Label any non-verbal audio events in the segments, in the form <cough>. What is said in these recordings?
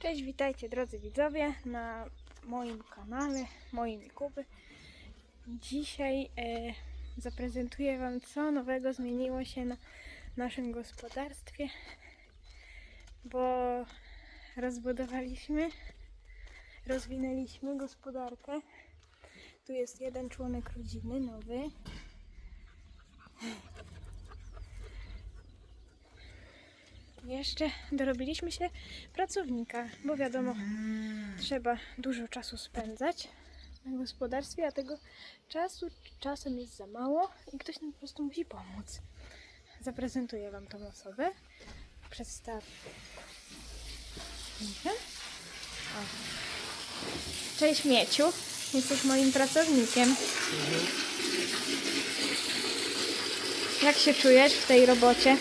Cześć, witajcie drodzy widzowie na moim kanale, moim Kuby. Dzisiaj e, zaprezentuję Wam, co nowego zmieniło się na naszym gospodarstwie, bo rozbudowaliśmy, rozwinęliśmy gospodarkę. Tu jest jeden członek rodziny, nowy. Jeszcze dorobiliśmy się pracownika, bo wiadomo, trzeba dużo czasu spędzać na gospodarstwie, a tego czasu czasem jest za mało i ktoś nam po prostu musi pomóc. Zaprezentuję Wam tą osobę. Przedstawię. Cześć Mieciu, jesteś moim pracownikiem. Jak się czujesz w tej robocie?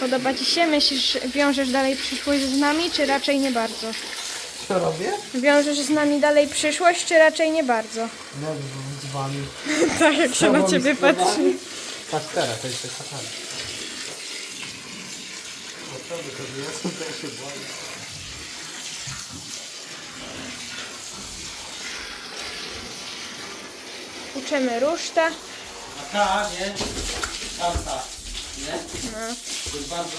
Podoba Ci się? Myślisz, wiążesz dalej przyszłość z nami, czy raczej nie bardzo? Co robię? Wiążesz z nami dalej przyszłość, czy raczej nie bardzo? No z wami. <laughs> Tak, jak się na Ciebie patrzy. Patrz teraz, to jest taka para. Naprawdę, to ja jestem też się boję. Uczymy ruszta. A ta, nie? Tamta, nie? No. To jest bardzo.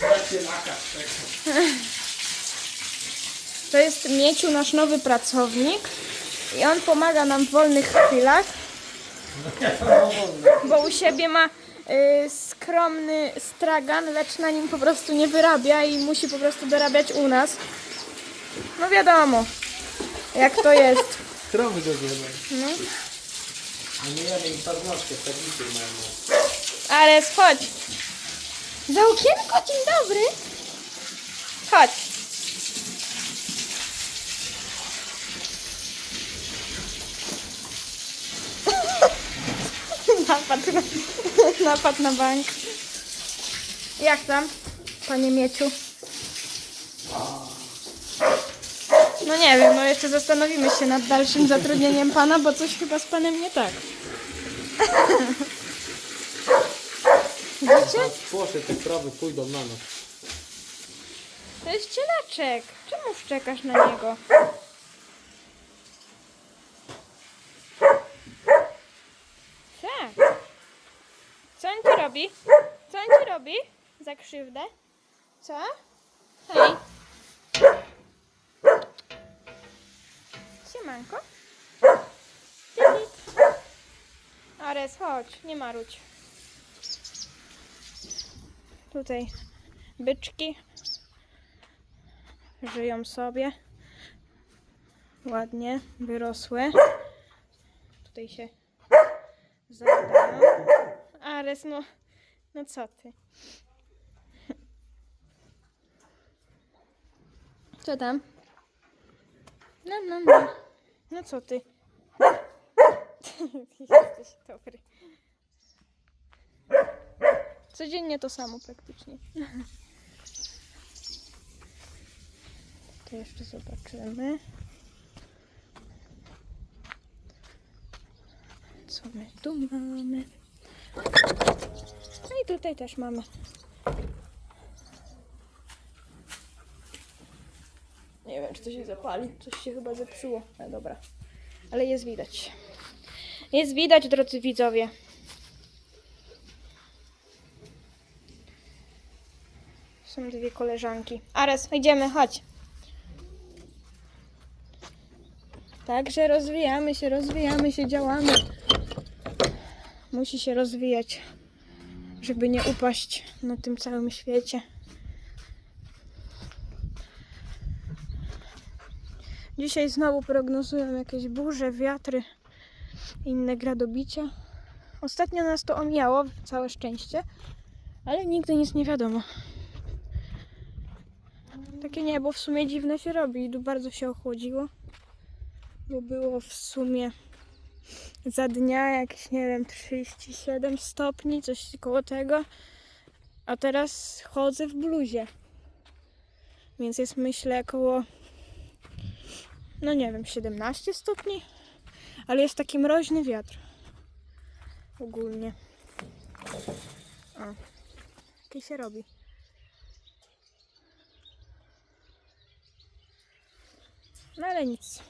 Zobaczcie laka. To jest Mieciu, nasz nowy pracownik. I on pomaga nam w wolnych chwilach, bo u siebie ma y, skromny stragan, lecz na nim po prostu nie wyrabia i musi po prostu dorabiać u nas. No wiadomo, jak to jest. Krowy zjedzą. No. A nie jadę im paznokcie, tablicy mają. Ale chodź. Za okienko, dzień dobry. Chodź. <laughs> Napad na, <laughs> napad na bank. Jak tam, panie Mieciu? No nie wiem, no jeszcze zastanowimy się nad dalszym zatrudnieniem pana, bo coś chyba z panem nie tak. <laughs> Widzicie? Proszę, te krowy pójdą na noc. To jest cielaczek. Czemu szczekasz na niego? Tak. Co on ci robi? Co on ci robi? Za krzywdę? Co? Hej. Siemanko. Typit. Ares, chodź, nie marudź. Tutaj byczki żyją sobie. Ładnie wyrosły. Tutaj się zadają. Ares, no, no co ty? Co tam? No, no, no. No co ty? <laughs> Jesteś dobry. Codziennie to samo praktycznie. To jeszcze zobaczymy. Co my tu mamy? No i tutaj też mamy. Nie wiem, czy to się zapali. Coś się chyba zepsuło. No dobra. Ale jest widać. Jest widać, drodzy widzowie. Są dwie koleżanki. Ares, idziemy, chodź. Także rozwijamy się, rozwijamy się, działamy. Musi się rozwijać, żeby nie upaść na tym całym świecie. Dzisiaj znowu prognozują jakieś burze, wiatry, inne gradobicia. Ostatnio nas to omijało, całe szczęście, ale nigdy nic nie wiadomo. Takie niebo w sumie dziwne się robi. Bardzo się ochłodziło. Bo było w sumie za dnia jakieś, nie wiem, 37 stopni, coś koło tego. A teraz chodzę w bluzie. Więc jest myślę około, no nie wiem, 17 stopni. Ale jest taki mroźny wiatr. Ogólnie. O. Się robi. No ale nic.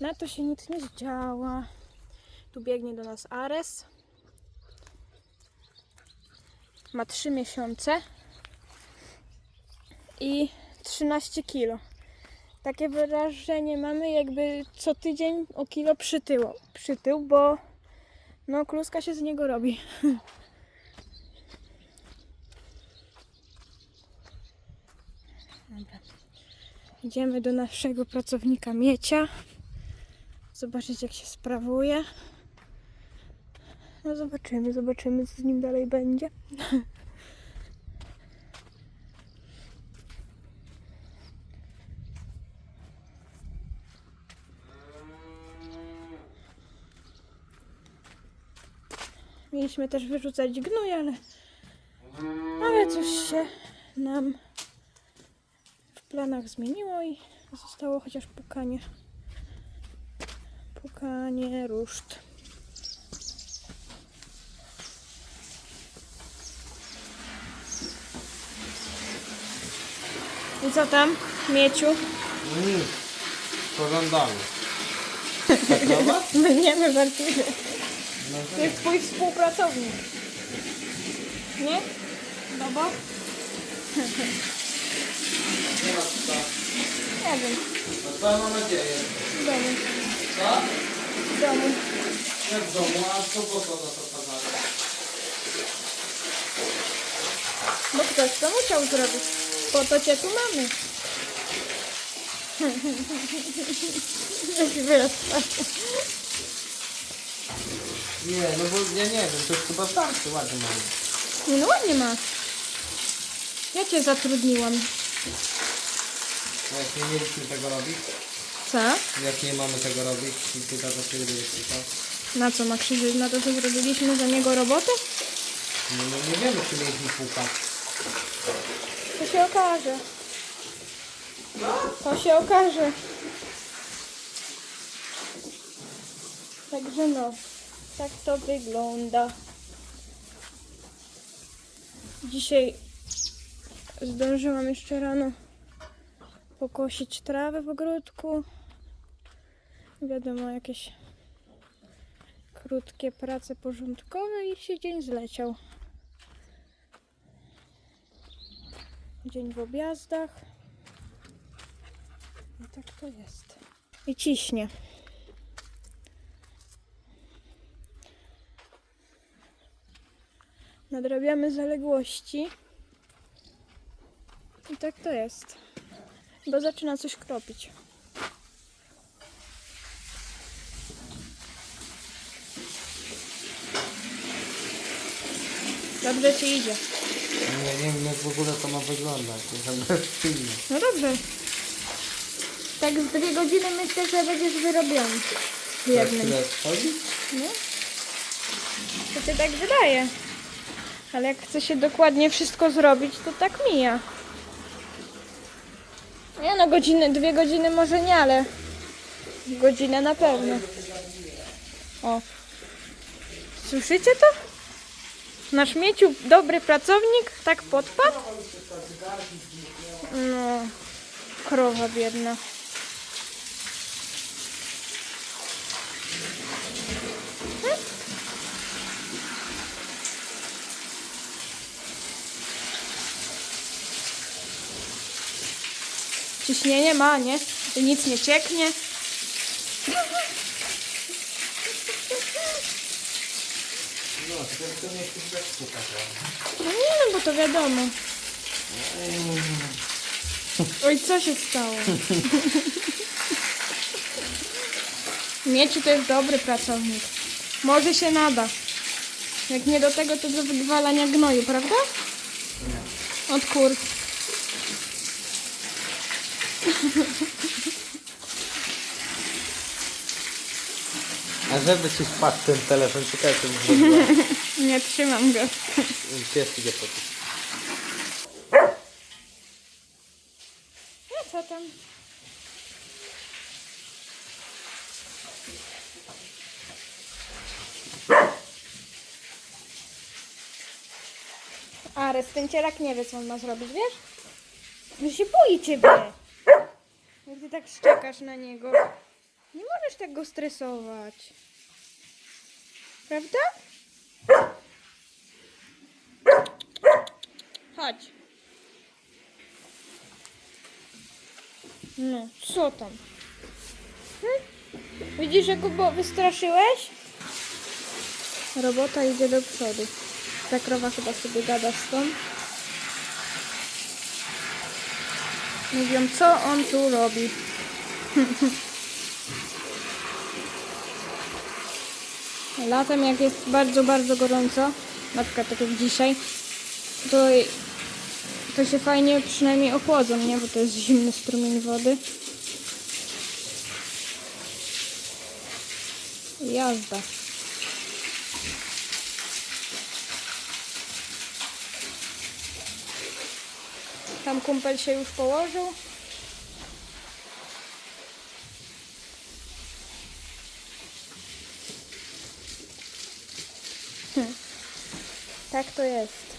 Na to się nic nie zdziała. Tu biegnie do nas Ares. Ma 3 miesiące i 13 kilo. Takie wyrażenie mamy jakby co tydzień o kilo przytyło, przytył, bo no kluska się z niego robi. <laughs> Idziemy do naszego pracownika Miecia. Zobaczyć jak się sprawuje. No zobaczymy, zobaczymy co z nim dalej będzie. Mieliśmy też wyrzucać gnój, ale, ale coś się nam planach zmieniło i zostało chociaż pukanie. Pukanie ruszt. I co tam, Mieciu? Nic. Pożądamy. My nie, my walczymy. No To jest twój współpracownik. Nie? Bobo? Nie ma co. Nie wiem. No to mam nadzieję. W domu. Co? W domu. Jak w domu, a co po co na to kazali? Bo ktoś to musiał zrobić. Po to cię tu mamy. Jaki wyraz. Nie, no bo ja nie wiem, to jest chyba starczy, ładnie mamy. No ładnie masz. Ja cię zatrudniłam. No jak nie mieliśmy tego robić, Co? jak nie mamy tego robić, i ty do krzyczał. Na co ma krzyżyć? Na to, że zrobiliśmy za niego robotę? No, no nie wiemy, czy mieliśmy pukać. To się okaże. To się okaże. Także no, tak to wygląda. Dzisiaj zdążyłam jeszcze rano pokosić trawę w ogródku. Wiadomo, jakieś krótkie prace porządkowe i się dzień zleciał. Dzień w objazdach. I tak to jest. I ciśnie. Nadrabiamy zaległości. I tak to jest. Bo zaczyna coś kropić. Dobrze ci idzie. Ja nie wiem, jak w ogóle to ma wyglądać. <laughs> No dobrze. Tak z dwie godziny myślę, że będziesz wyrobiony. W Jak jednym. schodzi? No. To się tak wydaje. Ale jak chce się dokładnie wszystko zrobić, to tak mija. Nie no, godziny, dwie godziny może nie, ale godzinę na pewno. O. Słyszycie to? Nasz Mieciu, dobry pracownik, tak podpadł? No, krowa biedna. Ciśnienie ma, nie? I nic nie cieknie. No, to nie bez pukać. No nie, bo to wiadomo. Oj, co się stało? Mieci to jest dobry pracownik. Może się nada. Jak nie do tego, to do wywalania gnoju, prawda? Od kur. A żeby ci spadł ten telefon, czekaj, to. <laughs> Nie trzymam go. Pies idzie po to. No co tam? A, ten cielak nie wie, co on ma zrobić, wiesz? Że się boi ciebie. Jak ty tak szczekasz na niego. Nie możesz tak go stresować. Prawda? Chodź. No, co tam? Hm? Widzisz, jak go wystraszyłeś? Robota idzie do przodu. Ta krowa chyba sobie gada z tą. Mówią, co on tu robi. <laughs> Latem, jak jest bardzo, bardzo gorąco, na przykład tak jak dzisiaj, to, to się fajnie przynajmniej ochłodzą, nie? Bo to jest zimny strumień wody. Jazda. Tam kumpel się już położył. Tak to jest.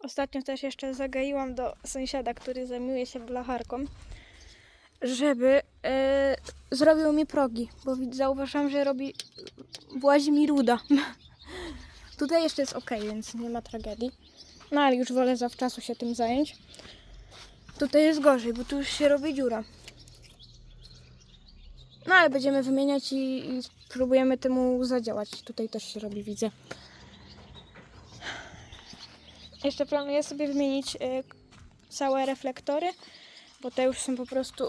Ostatnio też jeszcze zagaiłam do sąsiada, który zajmuje się blacharką, żeby e, zrobił mi progi, bo zauważyłam, że robi, włazi mi ruda. <laughs> Tutaj jeszcze jest ok, więc nie ma tragedii. No ale już wolę zawczasu się tym zająć. Tutaj jest gorzej, bo tu już się robi dziura. No ale będziemy wymieniać i, i spróbujemy temu zadziałać. Tutaj też się robi, widzę. Jeszcze planuję sobie wymienić y, całe reflektory, bo te już są po prostu y,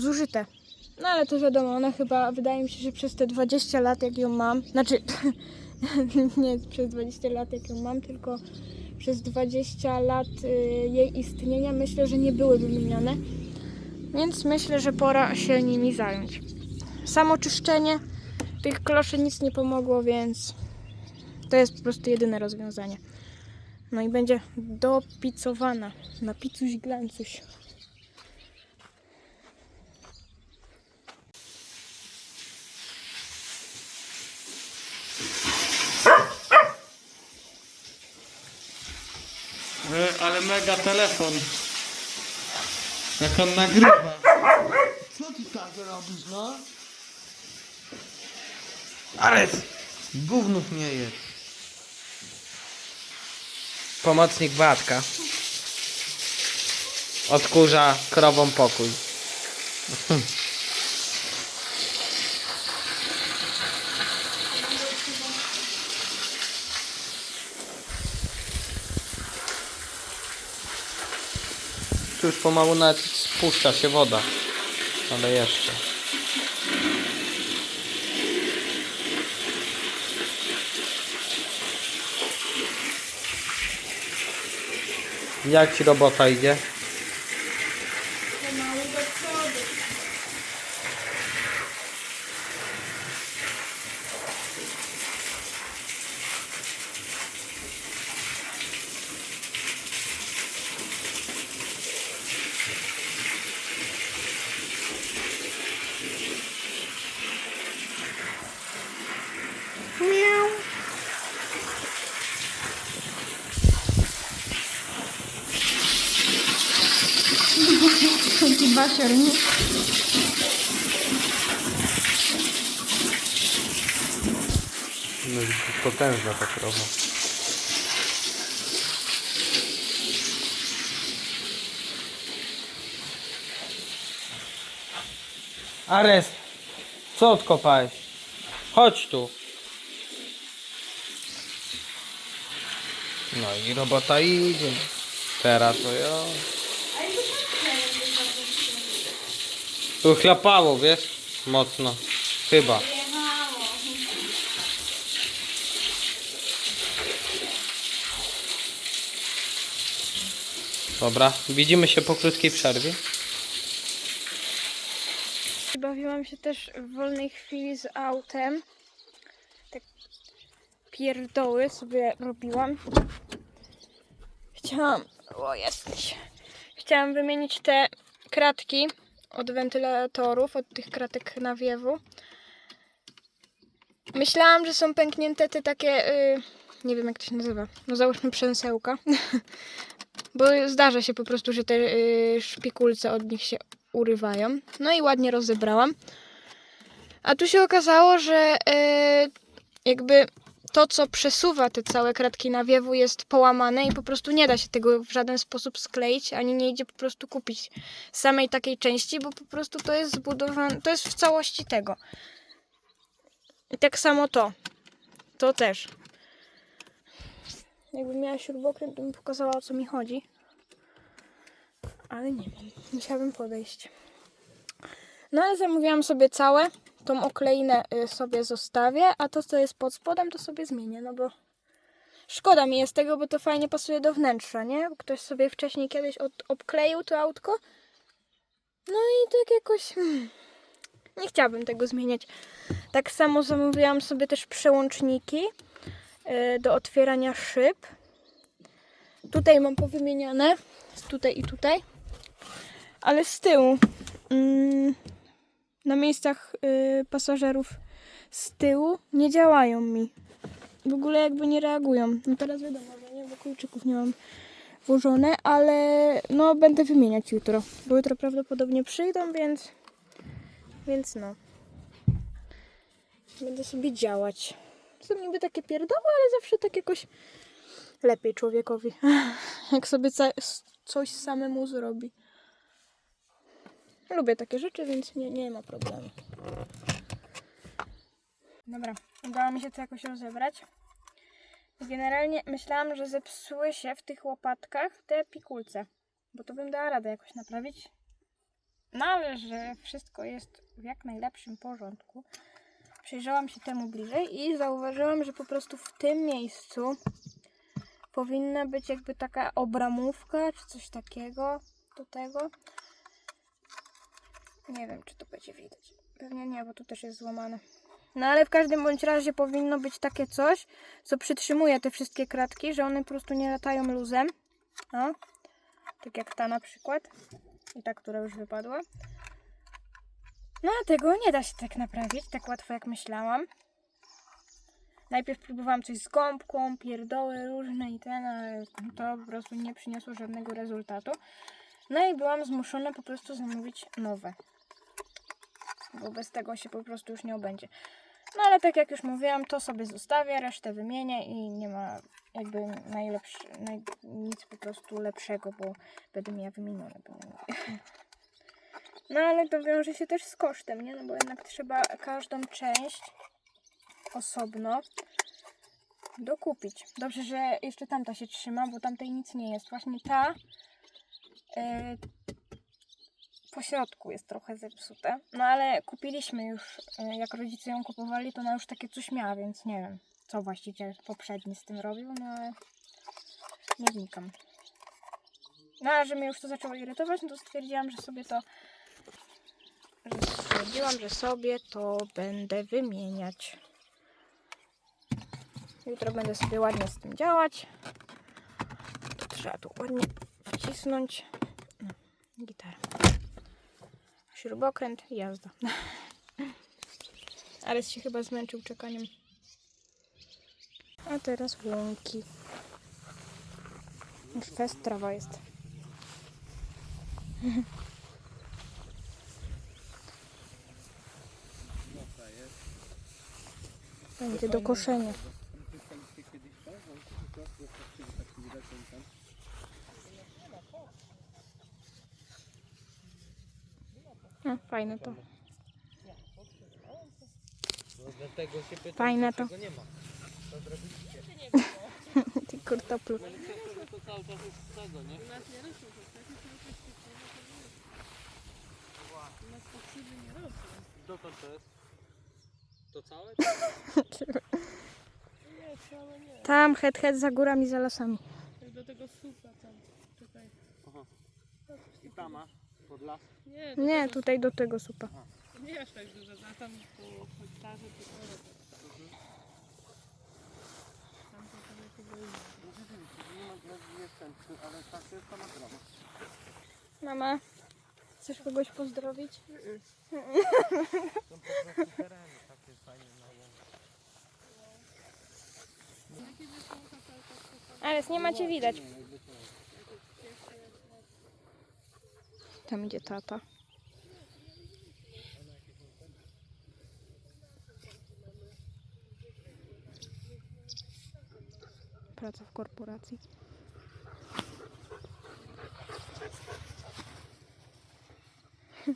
zużyte. No ale to wiadomo, ona chyba, wydaje mi się, że przez te 20 lat jak ją mam, znaczy <laughs> nie przez 20 lat jak ją mam, tylko przez 20 lat y, jej istnienia myślę, że nie były wymienione. Więc myślę, że pora się nimi zająć. Samo czyszczenie tych kloszy nic nie pomogło, więc to jest po prostu jedyne rozwiązanie. No i będzie dopicowana na picuś glancuś. E, Ale mega telefon. Jak on nagrywa. Co ty tak robisz, no? Ares! Gównów nie jest. Pomocnik Władka. Odkurza krową pokój. Tu już pomału nawet spuszcza się woda. Ale jeszcze. Jak ci robota idzie? Nie? No i potężna ta krowa. Ares, co odkopałeś? Chodź tu. No i robota idzie. Teraz to ja. Tu chlapało, wiesz? Mocno. Chyba. Dobra, widzimy się po krótkiej przerwie. Bawiłam się też w wolnej chwili z autem. Tak pierdoły sobie robiłam. Chciałam... O, jesteś. Chciałam wymienić te kratki od wentylatorów, od tych kratek nawiewu. Myślałam, że są pęknięte te takie y, nie wiem jak to się nazywa, no załóżmy przęsełka, <laughs> bo zdarza się po prostu, że te y, szpikulce od nich się urywają. No i ładnie rozebrałam. A tu się okazało, że y, jakby to, co przesuwa te całe kratki nawiewu jest połamane i po prostu nie da się tego w żaden sposób skleić, ani nie idzie po prostu kupić samej takiej części, bo po prostu to jest zbudowane, to jest w całości tego. I tak samo to. To też. Jakbym miała śrubokręt, to bym pokazała o co mi chodzi. Ale nie wiem. Musiałabym podejść. No ale zamówiłam sobie całe. Tą okleinę y, sobie zostawię, a to co jest pod spodem to sobie zmienię, no bo szkoda mi jest tego, bo to fajnie pasuje do wnętrza, nie? Ktoś sobie wcześniej kiedyś od, obkleił to autko. No i tak jakoś... Hmm, nie chciałabym tego zmieniać. Tak samo zamówiłam sobie też przełączniki y, do otwierania szyb. Tutaj mam powymieniane, tutaj i tutaj. Ale z tyłu, mm, na miejscach y, pasażerów z tyłu nie działają mi. W ogóle jakby nie reagują. No teraz wiadomo, że nie, bo kluczyków nie mam włożone, ale no będę wymieniać jutro. Bo jutro prawdopodobnie przyjdą, więc więc no. Będę sobie działać. Są niby takie pierdoły, ale zawsze tak jakoś lepiej człowiekowi. <laughs> Jak sobie coś samemu zrobi. Lubię takie rzeczy, więc nie, nie ma problemu. Dobra, udało mi się to jakoś rozebrać. Generalnie myślałam, że zepsuły się w tych łopatkach te pikulce. Bo to bym dała radę jakoś naprawić. No ale że wszystko jest w jak najlepszym porządku. Przyjrzałam się temu bliżej i zauważyłam, że po prostu w tym miejscu powinna być jakby taka obramówka czy coś takiego do tego. Nie wiem, czy to będzie widać. Pewnie nie, bo tu też jest złamane. No ale w każdym bądź razie powinno być takie coś, co przytrzymuje te wszystkie kratki, że one po prostu nie latają luzem. O, tak jak ta na przykład. I ta, która już wypadła. No a tego nie da się tak naprawić, tak łatwo jak myślałam. Najpierw próbowałam coś z gąbką, pierdoły różne i ten, ale to po prostu nie przyniosło żadnego rezultatu. No i byłam zmuszona po prostu zamówić nowe. Bo bez tego się po prostu już nie obędzie. No ale tak jak już mówiłam, to sobie zostawię, resztę wymienię i nie ma jakby najlepszy, naj, nic po prostu lepszego, bo będę miała wymienione. No ale to wiąże się też z kosztem, nie? No bo jednak trzeba każdą część osobno dokupić. Dobrze, że jeszcze tamta się trzyma, bo tamtej nic nie jest. Właśnie ta yy, po środku jest trochę zepsute. No ale kupiliśmy już, yy, jak rodzice ją kupowali, to ona już takie coś miała, więc nie wiem, co właściciel poprzedni z tym robił, no ale nie wnikam. No a że mnie już to zaczęło irytować, no to stwierdziłam, że sobie to że stwierdziłam, że sobie to będę wymieniać. Jutro będę sobie ładnie z tym działać. To trzeba tu ładnie wcisnąć. No, gitara. Śrubokręt, jazda. <laughs> Ale się chyba zmęczył czekaniem. A teraz łąki. Już fest trawa jest. <laughs> Będzie do koszenia. Fajne to. No dlatego się pytam, Fajne to. dlaczego nie ma. <laughs> Ty kurtoplu. To cały czas jest z tego, nie? To jest? To całe? <laughs> Tam, het, het, za górami, za lasami. Do tego supa tam. Czekaj. I tam masz? Pod las? Nie, Nie, tutaj do tego supa. nie aż tak dużo, a tam po hektarze to sporo. Tam to tam jakiego Nie ma jest ten, ale tak jest sama trawa. Mama, chcesz kogoś pozdrowić? <laughs> Są po prostu tereny takie fajne na łące. Jakie by są Ale nie macie widać. Tam idzie tata. Praca w korporacji. <laughs>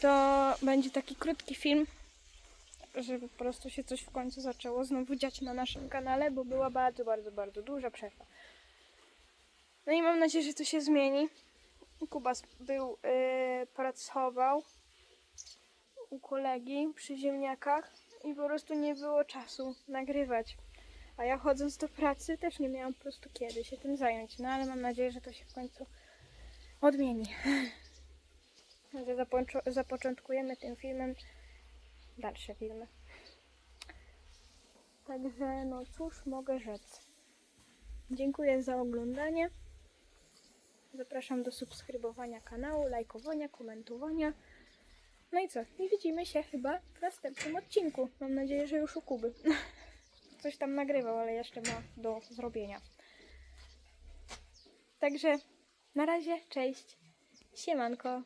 To będzie taki krótki film, żeby po prostu się coś w końcu zaczęło znowu dziać na naszym kanale, bo była bardzo, bardzo, bardzo duża przerwa. No i mam nadzieję, że to się zmieni. Kubas był, yy, pracował u kolegi przy ziemniakach i po prostu nie było czasu nagrywać. A ja chodząc do pracy też nie miałam po prostu kiedy się tym zająć. No ale mam nadzieję, że to się w końcu odmieni. <laughs> Że zapoczą- zapoczątkujemy tym filmem dalsze filmy. Także no cóż mogę rzec. Dziękuję za oglądanie. Zapraszam do subskrybowania kanału, lajkowania, komentowania. No i co? I widzimy się chyba w następnym odcinku. Mam nadzieję, że już u Kuby. <laughs> Coś tam nagrywał, ale jeszcze ma do zrobienia. Także na razie, cześć. Siemanko.